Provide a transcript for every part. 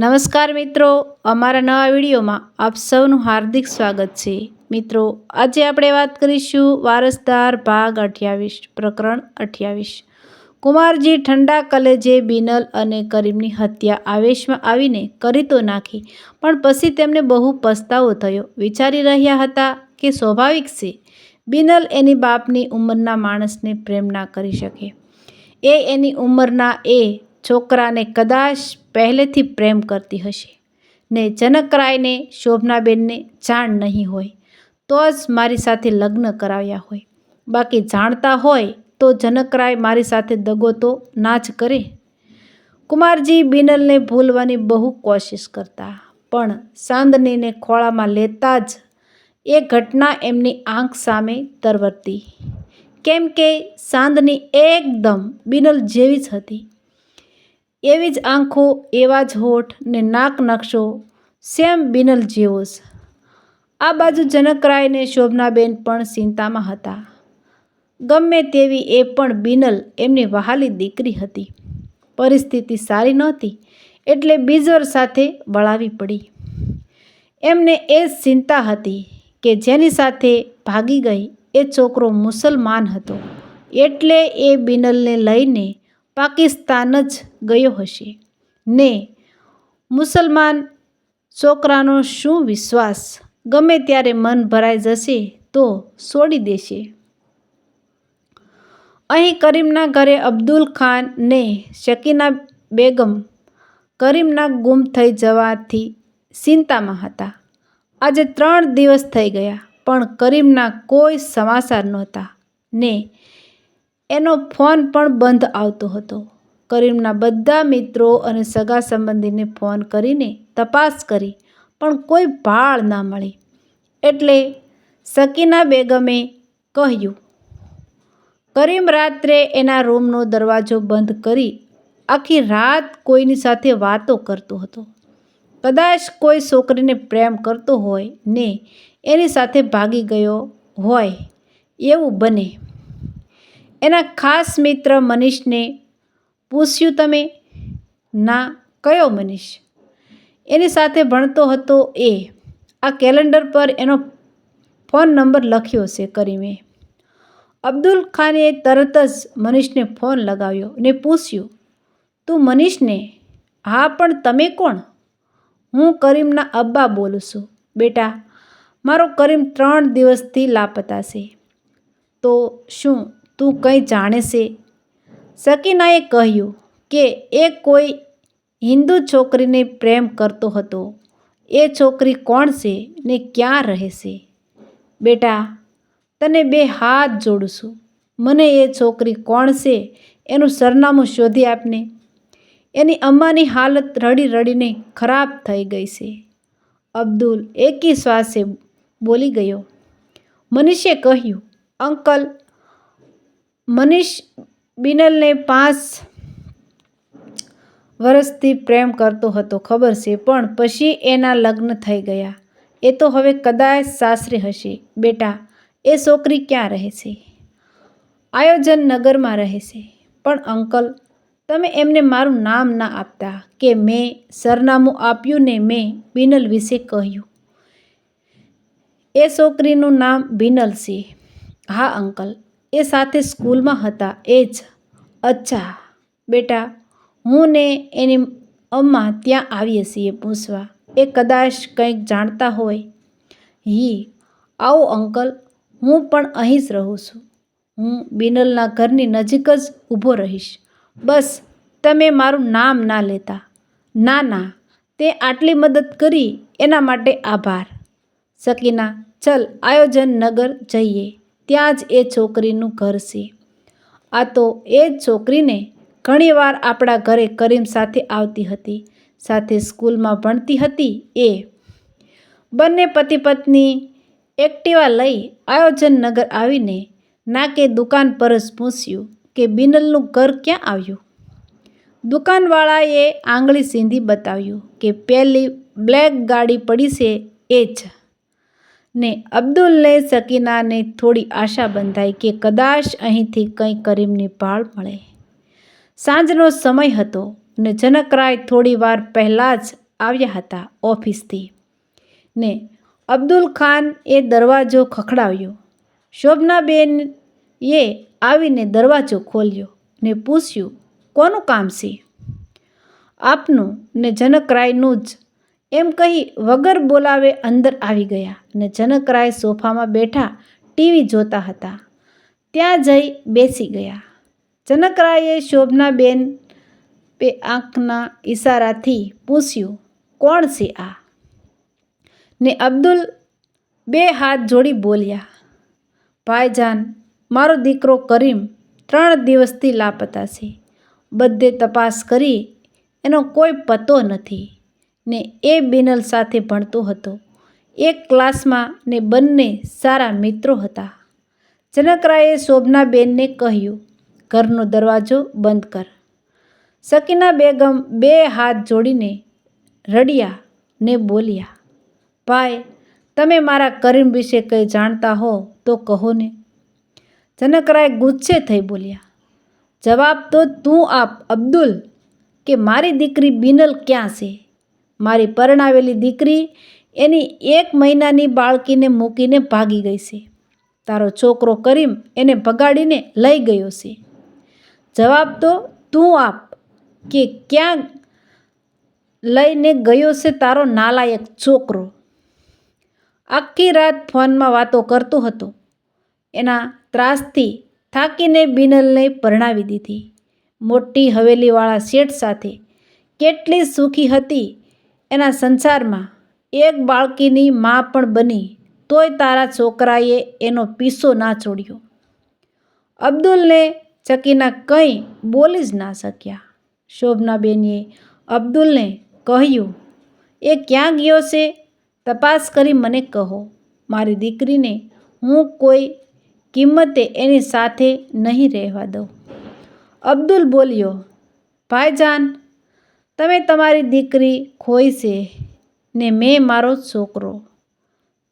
નમસ્કાર મિત્રો, અમારા નવા વિડીયોમાં આપ સૌનું હાર્દિક સ્વાગત છે. મિત્રો, આજે આપણે વાત કરીશું વારસદાર ભાગ અઠ્યાવીસ, પ્રકરણ અઠ્યાવીસ. કુમારજી ઠંડા કલેજે બિનલ અને કરીમની હત્યા આવેશમાં આવીને કરી તો નાખી, પણ પછી તેમને બહુ પસ્તાવો થયો. વિચારી રહ્યા હતા કે સ્વાભાવિક છે, બિનલ એની બાપની ઉંમરના માણસને પ્રેમ ના કરી શકે. એ એની ઉંમરના એ છોકરાને કદાચ પહેલેથી પ્રેમ કરતી હશે. ને જનકરાયને શોભનાબેનને જાણ નહીં હોય, તો જ મારી સાથે લગ્ન કરાવ્યા હોય. બાકી જાણતા હોય તો જનકરાય મારી સાથે દગો તો ના જ કરે. કુમારજી બિનલને ભૂલવાની બહુ કોશિશ કરતા, પણ સાંદનીને ખોળામાં લેતા જ એ ઘટના એમની આંખ સામે તરવરતી. કેમ કે સાંદની એકદમ બિનલ જેવી જ હતી. એવી જ આંખો, એવા જ હોઠ ને નાક નકશો, સેમ બિનલ જેવો આ બાજુ જનકરાય ને શોભનાબેન પણ ચિંતામાં હતા. ગમે તેવી એ પણ બિનલ એમની વહાલી દીકરી હતી. પરિસ્થિતિ સારી નહોતી એટલે બીજવર સાથે વળાવી પડી. એમને એ જ ચિંતા હતી કે જેની સાથે ભાગી ગઈ એ છોકરો મુસલમાન હતો. એટલે એ બિનલને લઈને પાકિસ્તાન જ ગયો હશે. ને મુસલમાન છોકરાનો શું વિશ્વાસ? ગમે ત્યારે મન ભરાઈ જશે તો છોડી દેશે. અહીં કરીમના ઘરે અબ્દુલ ખાન ને શકીના બેગમ કરીમના ગુમ થઈ જવાથી ચિંતામાં હતા. આજે ત્રણ દિવસ થઈ ગયા, પણ કરીમના કોઈ સમાચાર નહોતા. ને એનો ફોન પણ બંધ આવતો હતો. કરીમના બધા મિત્રો અને સગા સંબંધીને ફોન કરીને તપાસ કરી, પણ કોઈ ભાળ ના મળી. એટલે શકીના બેગમે કહ્યું, કરીમ રાત્રે એના રૂમનો દરવાજો બંધ કરી આખી રાત કોઈની સાથે વાતો કરતો હતો. કદાચ કોઈ છોકરીને પ્રેમ કરતો હોય ને એની સાથે ભાગી ગયો હોય એવું બને. એના ખાસ મિત્ર મનીષને પૂછ્યું, તમે ના, કયો મનીષ? એની સાથે ભણતો હતો એ. આ કેલેન્ડર પર એનો ફોન નંબર લખ્યો છે કરીમે. અબ્દુલ ખાને તરત જ મનીષને ફોન લગાવ્યો ને પૂછ્યું, તું મનીષને? હા, પણ તમે કોણ? હું કરીમના અબ્બા બોલું છું. બેટા, મારો કરીમ ત્રણ દિવસથી લાપતા છે. તો શું તું કંઈ જાણે છે? શકીનાએ કહ્યું કે એ કોઈ હિન્દુ છોકરીને પ્રેમ કરતો હતો. એ છોકરી કોણ છે ને ક્યાં રહે છે? બેટા, તને બે હાથ જોડું મને એ છોકરી કોણ છે એનું સરનામું શોધી આપને. એની અમ્માની હાલત રડી રડીને ખરાબ થઈ ગઈ છે. અબ્દુલ એકી શ્વાસે બોલી ગયો. મનીષે કહ્યું, અંકલ મનીષ બિનલને પાંચ વર્ષથી પ્રેમ કરતો હતો, ખબર છે. પણ પછી એના લગ્ન થઈ ગયા. એ તો હવે કદાચ સાસરે હશે. બેટા, એ છોકરી ક્યાં રહે છે? આયોજન નગરમાં રહે છે. પણ અંકલ, તમે એમને મારું નામ ના આપતા કે મેં સરનામું આપ્યું ને મેં બિનલ વિશે કહ્યું. એ છોકરીનું નામ બિનલ છે. હા, અંકલ એ સાથે સ્કૂલમાં હતા. એ જ, અચ્છા, બેટા, હું ને એની અમ્મા ત્યાં આવીએ છીએ પૂછવા. એ કદાચ કંઈક જાણતા હોય. હી, આવો અંકલ, હું પણ અહીં જ રહું છું. હું બિનલના ઘરની નજીક જ ઊભો રહીશ. બસ, તમે મારું નામ ના લેતા. ના ના, તે આટલી મદદ કરી, એના માટે આભાર. શકીના ચલ, આયોજન નગર જઈએ. ત્યાં જ એ છોકરીનું ઘર છે. આ તો એ જ છોકરીને ઘણીવાર આપણા ઘરે કરીમ સાથે આવતી હતી. સાથે સ્કૂલમાં ભણતી હતી એ. બંને પતિ પત્ની એક્ટિવા લઈ આયોજન નગર આવીને નાકે દુકાન પર જ પૂછ્યું કે બિનલનું ઘર ક્યાં આવ્યું? દુકાનવાળાએ આંગળી સીંધી બતાવ્યું કે પહેલી બ્લેક ગાડી પડી છે એ જ. ને અબ્દુલને શકીનાને થોડી આશા બંધાઈ કે કદાચ અહીંથી કંઈ કરીમની ભાળ મળે. સાંજનો સમય હતો ને જનકરાય થોડી વાર પહેલાં જ આવ્યા હતા ઓફિસથી. ને અબ્દુલ ખાન એ દરવાજો ખખડાવ્યો. શોભનાબેન એ આવીને દરવાજો ખોલ્યો ને પૂછ્યું, કોનું કામ છે? આપનું ને જનકરાયનું જ એમ કહી વગર બોલાવે અંદર આવી ગયા ને જનકરાય સોફામાં બેઠા ટીવી જોતા હતા. ત્યાં જઈ બેસી ગયા. જનકરાયે શોભનાબેન બે આંખના ઈશારાથી પૂછ્યું, કોણ છે આ? ને અબ્દુલ બે હાથ જોડી બોલ્યા, ભાઈજાન, મારો દીકરો કરીમ ત્રણ દિવસથી લાપતા છે. બધે તપાસ કરી, એનો કોઈ પતો નથી. ને એ બિનલ સાથે ભણતો હતો. એક ક્લાસમાં ને બંને સારા મિત્રો હતા. જનકરાએ શોભનાબેનને કહ્યું, ઘરનો દરવાજો બંધ કર. સકીના બેગમ બે હાથ જોડીને રડ્યા ને બોલ્યા, ભાઈ, તમે મારા કરીમ વિશે કંઈ જાણતા હો તો કહો ને. જનકરાય ગુસ્સે થઈ બોલ્યા, જવાબ તો તું આપ, અબ્દુલ, કે મારી દીકરી બિનલ ક્યાં છે? મારી પરણાવેલી દીકરી એની એક મહિનાની બાળકીને મૂકીને ભાગી ગઈ છે. તારો છોકરો કરીમ એને ભગાડીને લઈ ગયો છે. જવાબ તો તું આપ કે ક્યાં લઈને ગયો છે તારો નાલાયક છોકરો. આખી રાત ફોનમાં વાતો કરતો હતો. એના ત્રાસથી થાકીને બિનલને પરણાવી દીધી. મોટી હવેલીવાળા શેઠ સાથે કેટલી સુખી હતી એના સંસારમાં એક બાળકીની મા પણ બની, તોય તારા છોકરાએ એનો પીસો ના છોડ્યો. અબ્દુલને ચકીના કંઈ બોલી જ ના શક્યા. શોભનાબેનએ અબ્દુલને કહ્યું, એ ક્યાં ગયો છે? તપાસ કરી મને કહો. મારી દીકરીને હું કોઈ કિંમતે એની સાથે નહીં રહેવા દઉં. અબ્દુલ બોલ્યો, ભાઈજાન તમે તમારી દીકરી ખોઈ છે ને મેં મારો છોકરો.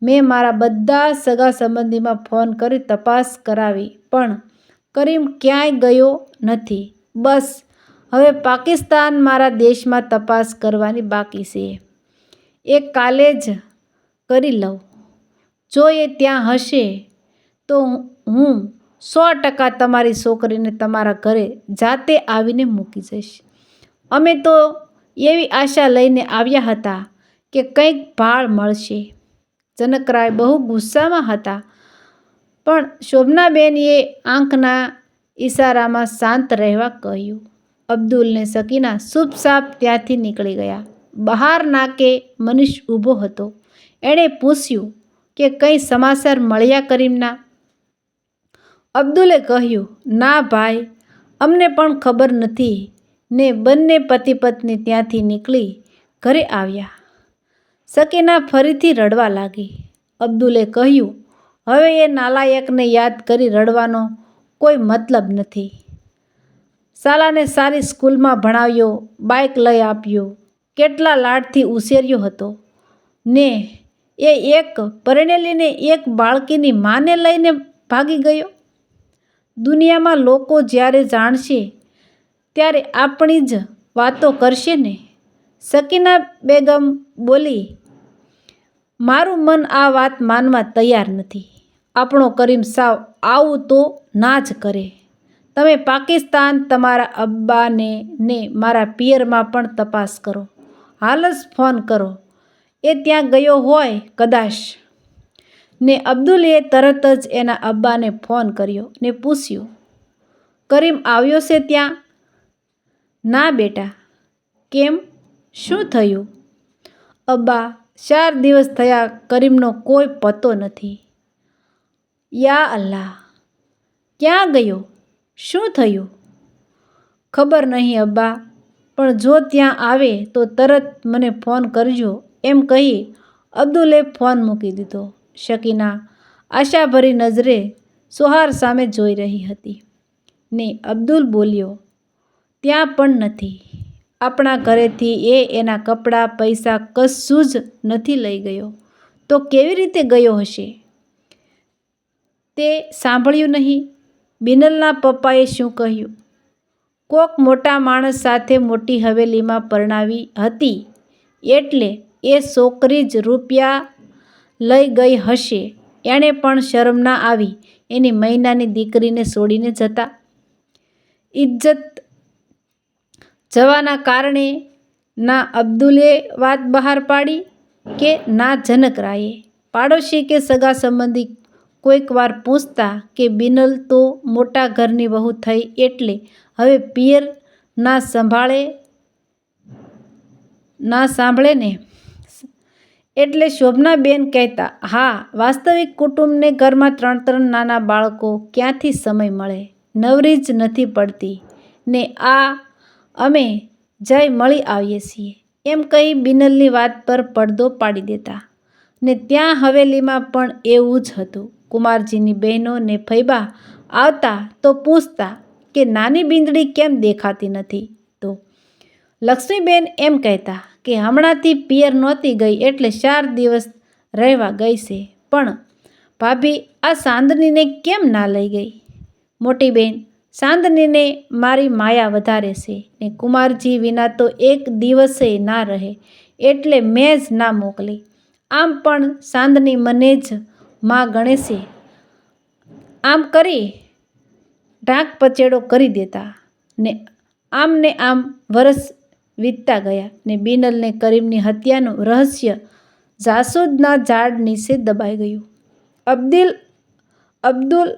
મેં મારા બધા સગા સંબંધીમાં ફોન કરી તપાસ કરાવી, પણ કરીમ ક્યાંય ગયો નથી. બસ, હવે પાકિસ્તાન મારા દેશમાં તપાસ કરવાની બાકી છે. એ કાલે જ કરી લઉં. જો એ ત્યાં હશે, તો હું સો ટકા તમારી છોકરીને તમારા ઘરે જાતે આવીને મૂકી જઈશ. અમે તો એવી આશા લઈને આવ્યા હતા કે કંઈક ભાળ મળશે. જનકરાય બહુ ગુસ્સામાં હતા. પણ શોભનાબેનએ આંખના ઈશારામાં શાંત રહેવા કહ્યું. અબ્દુલને સકીના સાપ ત્યાંથી નીકળી ગયા. બહાર નાકે મનીષ ઊભો હતો. એણે પૂછ્યું કે કંઈ સમાચાર મળ્યા કરીમના? અબ્દુલે કહ્યું, ના ભાઈ, અમને પણ ખબર નથી. ને બંને પતિ પત્ની ત્યાંથી નીકળી ઘરે આવ્યા. સકીના ફરીથી રડવા લાગી. અબ્દુલે કહ્યું, હવે એ નાલાયકને યાદ કરી રડવાનો કોઈ મતલબ નથી. સાલાને સારી સ્કૂલમાં ભણાવ્યો, બાઇક લઈ આપ્યો, કેટલા લાડથી ઉછેર્યો હતો. ને એ એક પરણેલીને એક બાળકીની માને લઈને ભાગી ગયો. દુનિયામાં લોકો જ્યારે જાણશે ત્યારે આપણી જ વાતો કરશે ને? સકીના બેગમ બોલી, મારું મન આ વાત માનવા તૈયાર નથી. આપણો કરીમ સાવ આવું તો ના જ કરે. તમે પાકિસ્તાન તમારા અબ્બાને ને મારા પિયરમાં પણ તપાસ કરો. હાલ જ ફોન કરો. એ ત્યાં ગયો હોય કદાચ. ને અબ્દુલે તરત જ એના અબ્બાને ફોન કર્યો ને પૂછ્યું, કરીમ આવ્યો છે ત્યાં? ના બેટા, કેમ? શું થયું? અબ્બા, ચાર દિવસ થયા કરીમનો કોઈ પતો નથી. યા અલ્લાહ, ક્યાં ગયો? શું થયું? ખબર નહીં અબ્બા, પણ જો ત્યાં આવે તો તરત મને ફોન કરજો. એમ કહી અબ્દુલે ફોન મૂકી દીધો. શકીના આશાભરી નજરે સોહાર સામે જોઈ રહી હતી. ને અબ્દુલ બોલ્યો ત્યાં પણ નથી. આપણા ઘરેથી એ એના કપડાં, પૈસા કશું જ નથી લઈ ગયો. તો કેવી રીતે ગયો હશે? તે સાંભળ્યું નહીં. બિનલના પપ્પાએ શું કહ્યું? કોક મોટા માણસ સાથે મોટી હવેલીમાં પરણાવી હતી. એટલે એ છોકરી જ રૂપિયા લઈ ગઈ હશે. એણે પણ શરમ ના આવી. એની મહિનાની દીકરીને છોડીને જતા. ઇજ્જત જવાના કારણે ના અબ્દુલે વાત બહાર પાડી કે ના જનકરાયે પાડોશી કે સગા સંબંધી કોઈક વાર પૂછતા કે બિનલ તો મોટા ઘરની વહુ થઈ એટલે હવે પિયર ના સંભાળે, ના સાંભળે ને? એટલે શોભનાબેન કહેતા, હા, વાસ્તવિક કુટુંબને ઘરમાં ત્રણ ત્રણ નાના બાળકો ક્યાંથી સમય મળે? નવરી જ નથી પડતી. ને આ અમે જય મળી આવીએ છીએ. એમ કહી બિનલની વાત પર પડદો પાડી દેતા. ને ત્યાં હવેલીમાં પણ એવું જ હતું. કુમારજીની બહેનો ને ફૈબા આવતા તો પૂછતા કે નાની બિંદડી કેમ દેખાતી નથી? તો લક્ષ્મીબેન એમ કહેતા કે હમણાંથી પિયર નહોતી ગઈ એટલે ચાર દિવસ રહેવા ગઈ છે. પણ ભાભી આ સાંદનીને કેમ ના લઈ ગઈ? મોટી બેન સાંદનીને મારી માયા વધારે છે ને કુમારજી વિના તો એક દિવસે ના રહે, એટલે મેં જ ના મોકલી. આમ પણ ચાંદની મને જ માં ગણે છે. આમ કરી ઢાંક પચેડો કરી દેતા ને આમ ને આમ વરસ વીતતા ગયા ને બિનલને કરીમની હત્યાનું રહસ્ય જાસૂદના ઝાડ નીચે દબાઈ ગયું. અબ્દિલ, અબ્દુલ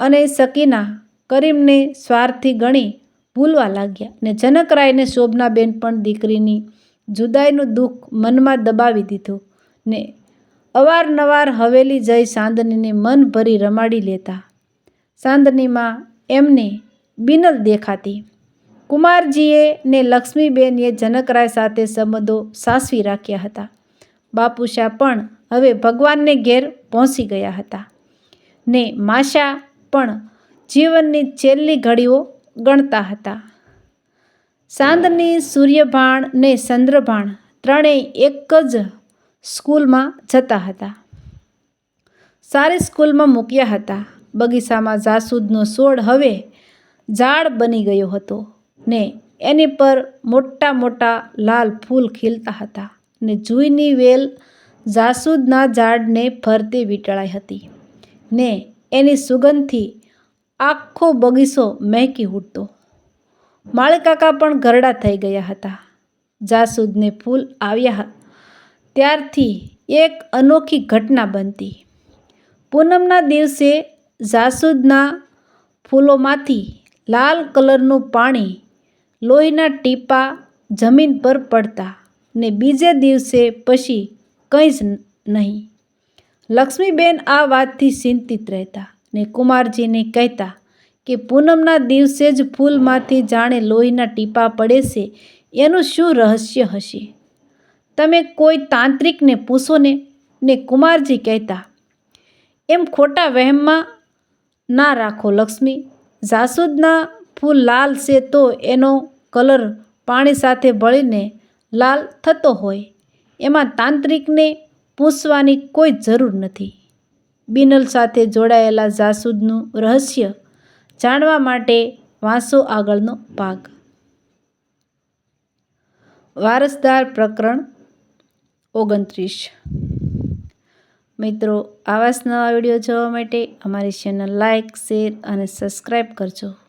અને સકીના કરીમને સ્વાર્થી ગણી ભૂલવા લાગ્યા ને જનકરાયને શોભનાબેન પણ દીકરીની જુદાઈનું દુઃખ મનમાં દબાવી દીધું ને અવારનવાર હવેલી જઈ સાંદનીને મન ભરી રમાડી લેતા. સાંદનીમાં એમને બિનલ દેખાતી. કુમારજીએ ને લક્ષ્મીબેનએ જનકરાય સાથે સંબંધો સાસવી રાખ્યા હતા. બાપુશા પણ હવે ભગવાનને ઘેર પહોંચી ગયા હતા ને માશા પણ જીવનની છેલ્લી ઘડીઓ ગણતા હતા. સાંદની સૂર્યભાણ ને ચંદ્રભાણ ત્રણેય એક જ સ્કૂલમાં જતા હતા. સારી સ્કૂલમાં મૂક્યા હતા. બગીચામાં જાસૂદનો છોડ હવે ઝાડ બની ગયો હતો ને એની પર મોટા મોટા લાલ ફૂલ ખીલતા હતા ને જુઈની વેલ જાસૂદના ઝાડને ફરતી વીંટળાઈ હતી ને એની સુગંધથી આખો બગીચો મહેકી ઉઠતો માળકાકા પણ ઘરડા થઈ ગયા હતા. જાસૂદને ફૂલ આવ્યા ત્યારથી એક અનોખી ઘટના બનતી. પૂનમના દિવસે જાસૂદના ફૂલોમાંથી લાલ કલરનું પાણી લોહીના ટીપા જમીન પર પડતા ને બીજે દિવસે પછી કંઈ જ નહીં. લક્ષ્મીબેન આ વાતથી ચિંતિત રહેતા. ને કુમારજીને કહેતા કે પૂનમના દિવસે જ ફૂલમાંથી જાણે લોહીના ટીપા પડે છે, એનું શું રહસ્ય હશે? તમે કોઈ તાંત્રિકને પૂછો ને ને કુમારજી કહેતા, એમ ખોટા વહેમમાં ના રાખો લક્ષ્મી, જાસૂદના ફૂલ લાલ છે તો એનો કલર પાણી સાથે ભળીને લાલ થતો હોય, એમાં તાંત્રિકને પૂછવાની કોઈ જરૂર નથી. બિનલ સાથે જોડાયેલા જાસૂદનું રહસ્ય જાણવા માટે વાંસો આગળનો ભાગ. વારસદાર પ્રકરણ ઓગણત્રીસ. મિત્રો, આવા જ નવા વીડિયો જોવા માટે અમારી ચેનલ લાઇક શેર અને સબસ્ક્રાઈબ કરજો.